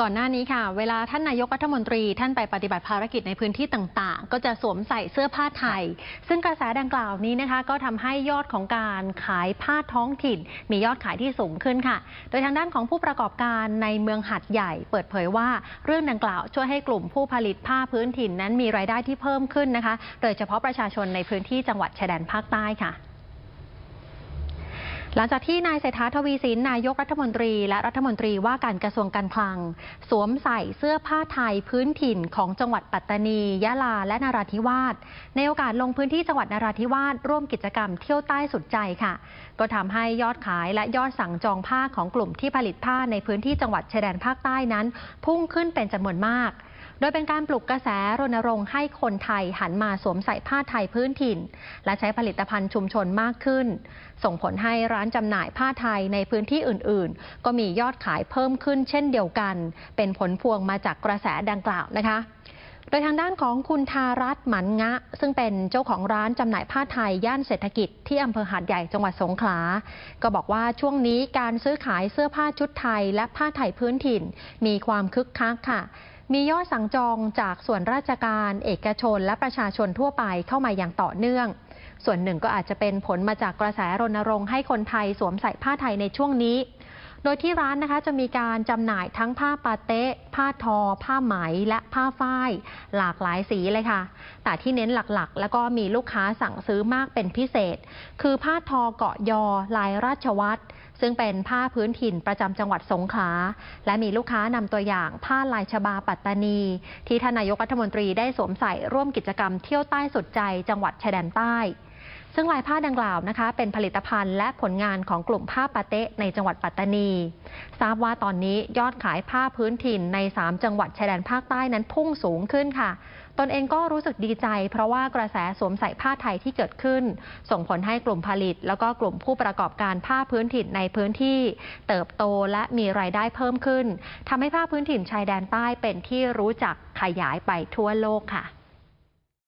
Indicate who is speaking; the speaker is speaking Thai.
Speaker 1: ก่อนหน้านี้ค่ะ เวลาท่านนายกรัฐมนตรีท่านไปปฏิบัติภารกิจในพื้นที่ต่างๆ ก็จะสวมใส่เสื้อผ้าไทย ซึ่งกระแสดังกล่าวนี้นะคะ ก็ทำให้ยอดของการขายผ้าท้องถิ่น มียอดขายที่สูงขึ้นค่ะ โดยทางด้านของผู้ประกอบการในเมืองหัดใหญ่ เปิดเผยว่าเรื่องดังกล่าวช่วยให้กลุ่มผู้ผลิตผ้าพื้นถิ่นนั้นมีรายได้ที่เพิ่มขึ้นนะคะ โดยเฉพาะประชาชนในพื้นที่จังหวัดชายแดนภาคใต้ค่ะ หลังจากที่นายเศรษฐาทวีสินนายกรัฐมนตรี และรัฐมนตรีว่าการกระทรวงการคลัง สวมใส่เสื้อผ้าไทยพื้นถิ่นของจังหวัดปัตตานี ยะลา และนราธิวาส ในโอกาสลงพื้นที่จังหวัดนราธิวาสร่วมกิจกรรมเที่ยวใต้สุดใจค่ะ ก็ทำให้ยอดขายและยอดสั่งจองผ้าของกลุ่มที่ผลิตผ้าในพื้นที่จังหวัดชายแดนภาคใต้นั้น พุ่งขึ้นเป็นจำนวนมาก โดยเป็นการปลุกกระแสรณรงค์ให้คนไทยหันมาสวมใส่ผ้าไทยพื้นถิ่น และใช้ผลิตภัณฑ์ชุมชนมากขึ้น ส่งผลให้ร้านจำหน่ายผ้าไทยในพื้นที่อื่น ๆ ก็มียอดขายเพิ่มขึ้นเช่นเดียวกัน เป็นผลพวงมาจากกระแสดังกล่าวนะคะโดยทางด้านของคุณทารัตหมันงะ ซึ่งเป็นเจ้าของร้านจำหน่ายผ้าไทย ย่านเศรษฐกิจที่อำเภอหาดใหญ่จังหวัดสงขลา ก็บอกว่าช่วงนี้การซื้อขายเสื้อผ้าชุดไทยและผ้าไทยพื้นถิ่น มีความคึกคักค่ะ มียอดสั่งจองจากส่วนราชการ เอกชนและประชาชนทั่วไปเข้ามาอย่างต่อเนื่อง ส่วนหนึ่งก็อาจจะเป็นผลมาจากกระแสรณรงค์ให้คนไทยสวมใส่ผ้าไทยในช่วงนี้ โดยที่ร้านนะคะจะมีการจำหน่ายทั้งผ้าปาเต๊ะ ผ้าทอ ผ้าไหมและผ้าฝ้าย หลากหลายสีเลยค่ะ แต่ที่เน้นหลักๆ แล้วก็มีลูกค้าสั่งซื้อมากเป็นพิเศษ คือผ้าทอเกาะยอลายราชวัตร ซึ่งเป็นผ้าพื้นถิ่นประจำจังหวัดสงขลาและมีลูกค้านำตัวอย่างผ้าลายชบาปัตตานี ที่ทนนายกรัฐมนตรีได้สวมใส่ร่วมกิจกรรมเที่ยวใต้สุดใจจังหวัดชายแดนใต้ ซึ่งลายผ้าดังกล่าวนะคะ เป็นผลิตภัณฑ์และผลงานของกลุ่มผ้าปาเตะในจังหวัดปัตตานี ทราบว่าตอนนี้ยอดขายผ้าพื้นถิ่นใน 3 จังหวัดชายแดนภาคใต้นั้นพุ่งสูงขึ้นค่ะ ตนเองก็รู้สึกดีใจ เพราะว่ากระแสสวมใส่ผ้าไทยที่เกิดขึ้น ส่งผลให้กลุ่มผลิต แล้วก็กลุ่มผู้ประกอบการผ้าพื้นถิ่นในพื้นที่ เติบโตและมีรายได้เพิ่มขึ้นทำให้ผ้าพื้นถิ่นชายแดนใต้เป็นที่รู้จักขยายไปทั่วโลกค่ะ